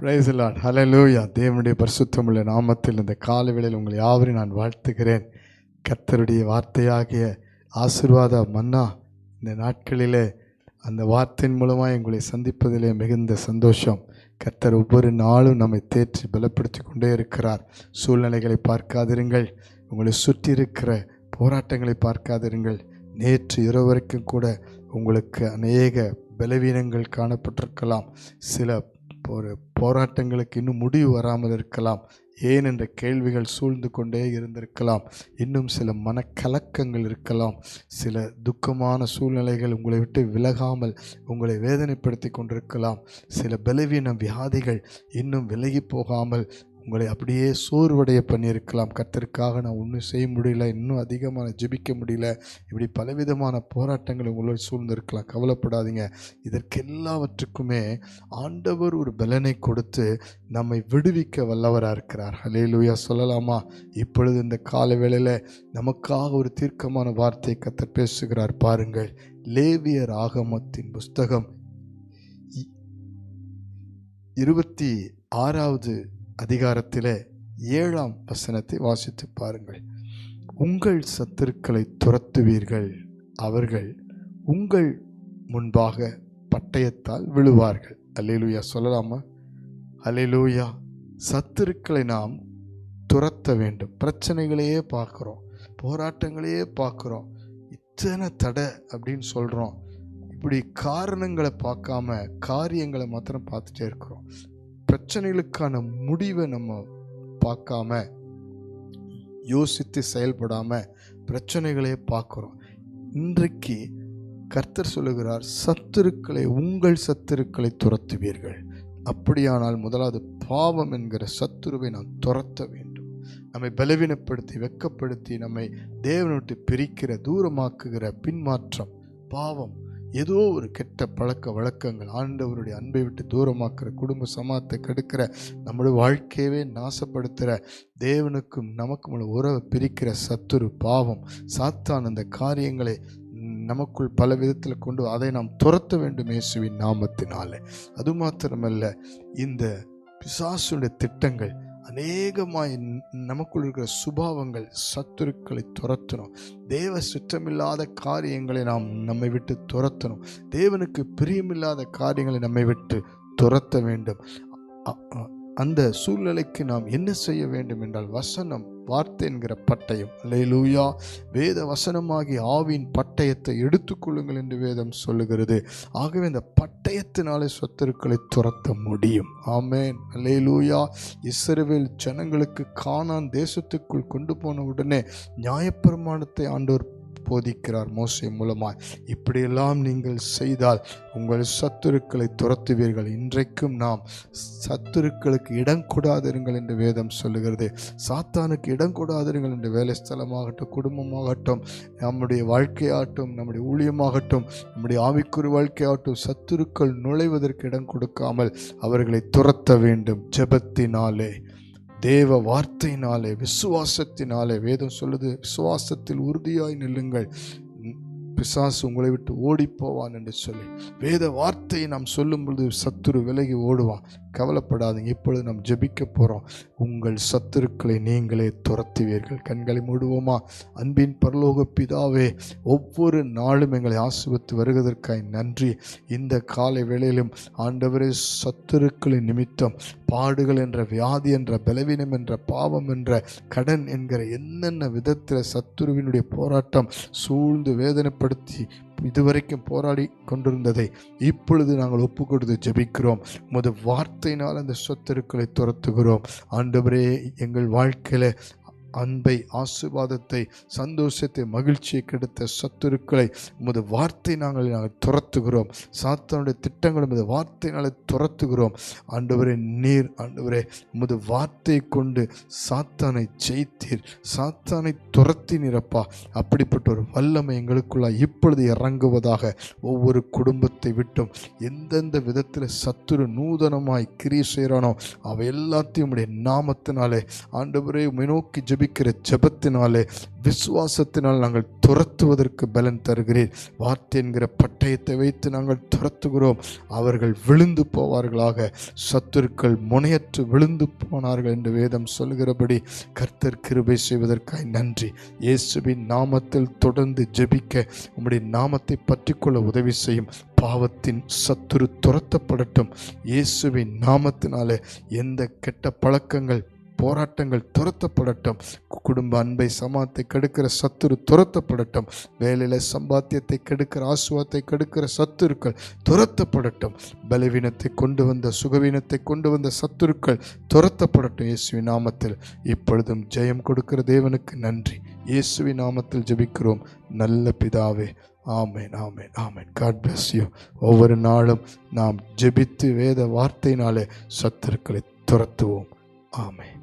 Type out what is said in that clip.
Price Lord ஹalleluya தேவனுடைய பரிசுத்தமுள்ள நாமத்தில் இந்த காலவேளையில் உங்களை யாவரையும் நான் வாழ்த்துகிறேன். கர்த்தருடைய வார்த்தையாகிய ஆசிர்வாத மன்னா இந்த நாட்களிலே அந்த வார்த்தையின் மூலமாக உங்களை சந்திப்பதிலே மிகுந்த சந்தோஷம். கர்த்தர் ஒவ்வொரு நாளும் நம்மை தேற்றி பலப்படுத்தி கொண்டே இருக்கிறார். சூழ்நிலைகளை பார்க்காதிருங்கள். உங்களை சுற்றி இருக்கிற போராட்டங்களை பார்க்காதிருங்கள். நேற்று இரவு வரைக்கும் கூட உங்களுக்கு அநேக பலவீனங்கள் காணப்பட்டிருக்கலாம். சில ஒரு போராட்டங்களுக்கு இன்னும் முடிவு வராமல் இருக்கலாம். ஏன் என்ற கேள்விகள் சூழ்ந்து கொண்டே இருந்திருக்கலாம். இன்னும் சில மனக்கலக்கங்கள் இருக்கலாம். சில துக்கமான சூழ்நிலைகள் உங்களை விட்டு விலகாமல் உங்களை வேதனைப்படுத்தி கொண்டிருக்கலாம். சில பலவீன வியாதிகள் இன்னும் விலகி போகாமல் உங்களை அப்படியே சோர்வடைய பண்ணியிருக்கலாம். கர்த்தருக்காக நான் ஒன்றும் செய்ய முடியல இன்னும் அதிகமாக ஜெபிக்க முடியல. இப்படி பலவிதமான போராட்டங்கள் உங்களோட சூழ்ந்திருக்கலாம். கவலைப்படாதீங்க. இதற்கெல்லாவற்றுக்குமே ஆண்டவர் ஒரு பலனை கொடுத்து நம்மை விடுவிக்க வல்லவராக இருக்கிறார். ஹலேலூயா சொல்லலாமா? இப்பொழுது இந்த கால வேளையில் நமக்காக ஒரு தீர்க்கமான வார்த்தை கத்தர் பேசுகிறார். பாருங்கள். லேவியர் ஆகமத்தின் புஸ்தகம் இ- இருபத்தி ஆறாவது அதிகாரத்திலே ஏழாம் வசனத்தை வாசித்து பாருங்கள். உங்கள் சத்துருக்களை துரத்துவீர்கள் அவர்கள் உங்கள் முன்பாக பட்டயத்தால் விழுவார்கள். அல்லேலூயா சொல்லலாமா? அல்லேலூயா சத்துருக்களை நாம் துரத்த வேண்டும். பிரச்சனைகளையே பார்க்குறோம் போராட்டங்களையே பார்க்குறோம். இத்தனை தடை அப்படின்னு சொல்கிறோம் இப்படி காரணங்களை பார்க்காம காரியங்களை மாத்திரம் பார்த்துட்டே இருக்கிறோம். பிரச்சனைகளுக்கான முடிவை நம்ம பார்க்காம யோசித்து செயல்படாமல் பிரச்சனைகளே பார்க்குறோம். இன்றைக்கு கர்த்தர் சொல்லுகிறார் சத்துருக்களை உங்கள் சத்துருக்களை துரத்துவீர்கள். அப்படியானால் முதலாவது பாவம் என்கிற சத்துருவை நாம் துரத்த வேண்டும். நம்மை பலவீனப்படுத்தி வெக்கப்படுத்தி நம்மை தேவனை விட்டு பிரிக்கிற தூரமாக்குகிற பின்மாற்றம் பாவம். ஏதோ ஒரு கெட்ட பழக்க வழக்கங்கள் ஆண்டவருடைய அன்பை விட்டு தூரமாக்குற குடும்ப சமாத்தை கெடுக்கிற நம்முடைய வாழ்க்கையவே நாசப்படுத்துகிற தேவனுக்கும் நமக்கும் உள்ள உறவை பிரிக்கிற சத்துரு பாவம் சாத்தான் அந்த காரியங்களை நமக்குள் பல விதத்தில் கொண்டு அதை நாம் துரத்த வேண்டும் இயேசுவின் நாமத்தினால. அது மாத்திரமல்ல இந்த பிசாசுடைய திட்டங்கள் அநேகமாய் நமக்குள் இருக்கிற சுபாவங்கள் சத்துருக்களை துரத்தணும். தேவ சுற்றமில்லாத காரியங்களை நாம் நம்மை விட்டு துரத்தணும். தேவனுக்கு பிரியமில்லாத காரியங்களை நம்மை விட்டு துரத்த வேண்டும். அந்த சூழ்நிலைக்கு நாம் என்ன செய்ய வேண்டும் என்றால் வசனம் வார்த்தை என்கிற பட்டயம். லூயா வேத வசனமாகி ஆவின் பட்டயத்தை எடுத்துக்கொள்ளுங்கள் என்று வேதம் சொல்லுகிறது. ஆகவே இந்த பட்டயத்தினாலே சொத்துருக்களை துரத்த முடியும். ஆமேன். அல்லேலூயா. இஸ்ரவேல் ஜனங்களுக்கு காணான் தேசத்துக்குள் கொண்டு போன உடனே நியாயப்பிரமாணத்தை ஆண்டோர் போதிக்கிறார் மோசை மூலமாய். இப்படியெல்லாம் நீங்கள் செய்தால் உங்கள் சத்துருக்களை துரத்துவீர்கள். இன்றைக்கும் நாம் சத்துருக்களுக்கு இடம் கொடாதிருங்கள் என்று வேதம் சொல்லுகிறது. சாத்தானுக்கு இடம் கொடாதிருங்கள் என்று வேலை ஸ்தலமாகட்டும் குடும்பமாகட்டும் நம்முடைய வாழ்க்கையாகட்டும் நம்முடைய ஊழியமாகட்டும் நம்முடைய ஆவிக்குறு வாழ்க்கையாகட்டும் சத்துருக்கள் நுழைவதற்கு இடம் கொடுக்காமல் அவர்களை துரத்த வேண்டும் ஜெபத்தினாலே. தேவ வார்த்தையினாலே விசுவாசத்தினாலே வேதம் சொல்லுது விசுவாசத்தில் உறுதியாய் நில்லுங்கள். பிசாசு உங்களை விட்டு ஓடிப்போவான் என்று சொல்லி வேத வார்த்தையை நாம் சொல்லும் பொழுது சத்துரு விலகி ஓடுவான். கவலைப்படாதீங்க. இப்பொழுது நாம் ஜெபிக்க போகிறோம் உங்கள் சத்துருக்களை நீங்களே துரத்துவீர்கள். கண்களை மூடுவோமா? அன்பின் பரலோக பிதாவே ஒவ்வொரு நாளும் எங்களை ஆசுபத்து வருவதற்காய் நன்றி. இந்த காலை வேளையிலும் ஆண்டவரே சத்துருக்களின் நிமித்தம் பாடுகள் என்ற வியாதி என்ற பலவீனம் என்ற பாவம் என்ற கடன் என்கிற என்னென்ன விதத்தில் சத்துருவினுடைய போராட்டம் சூழ்ந்து வேதனைப்படுத்தி இதுவரைக்கும் போராடி கொண்டிருந்ததை இப்பொழுது நாங்கள் ஒப்பு கொடுத்து ஜெபிக்கிறோம். உமது வார்த்தையினால் அந்த சொத்தருக்களை துரத்துகிறோம். ஆண்டவரே எங்கள் வாழ்க்கையில் அன்பை ஆசிர்வாதத்தை சந்தோஷத்தை மகிழ்ச்சியை கெடுத்த சத்துருக்களை உமது வார்த்தை நாங்கள் நாங்கள் துரத்துகிறோம். சாத்தானுடைய திட்டங்கள் உமது வார்த்தையினால் துரத்துகிறோம். ஆண்டவரே நீர் ஆண்டவரே உமது வார்த்தையை கொண்டு சாத்தானை ஜெயித்தீர். சாத்தானை துரத்தினீரப்பா. அப்படிப்பட்ட ஒரு வல்லமை எங்களுக்குள்ளாய் இப்பொழுது இறங்குவதாக ஒவ்வொரு குடும்பத்தை விட்டும் எந்தெந்த விதத்தில் சத்துரு நூதனமாய் கிரி செய்கிறானோ அவை எல்லாத்தையும் உடைய நாமத்தினாலே ஆண்டவரே நோக்கி ஜெபிக்க ஜெபிக்கிற ஜெபத்தினாலே விசுவாசத்தினால் நாங்கள் துரத்துவதற்கு பலன் தருகிறீர். வார்த்தை என்கிற பட்டயத்தை வைத்து நாங்கள் துரத்துகிறோம். அவர்கள் விழுந்து போவார்களாக. சத்துருக்கள் முனையற்று விழுந்து போனார்கள் என்று வேதம் சொல்கிறபடி கர்த்தர் கிருபை செய்வதற்காய் நன்றி. இயேசுவின் நாமத்தில் தொடர்ந்து ஜெபிக்க உம்முடைய நாமத்தை பற்றிக்கொள்ள உதவி செய்யும் பாவத்தின் சத்துரு துரத்தப்படட்டும். இயேசுவின் நாமத்தினாலே எந்த கெட்ட பழக்கங்கள் போராட்டங்கள் துரத்தப்படட்டும். குடும்ப அன்பை சமாத்தை கெடுக்கிற சத்துரு துரத்தப்படட்டும். வேலையில் சம்பாத்தியத்தை கெடுக்கிற ஆசுவாத்தை கெடுக்கிற சத்துருக்கள் துரத்தப்படட்டும். பலவீனத்தை கொண்டு வந்த சுகவீனத்தை கொண்டு வந்த சத்துருக்கள் துரத்தப்படட்டும் இயேசுவின் நாமத்தில். இப்பொழுதும் ஜெயம் கொடுக்கிற தேவனுக்கு நன்றி. இயேசுவின் நாமத்தில் ஜெபிக்கிறோம். நல்ல பிதாவே ஆமேன் ஆமேன் ஆமேன். காட் பிளஸ் யூ ஒவ்வொரு நாளும் நாம் ஜெபித்து வேத வார்த்தையினாலே சத்துருக்களை துரத்துவோம். ஆமேன்.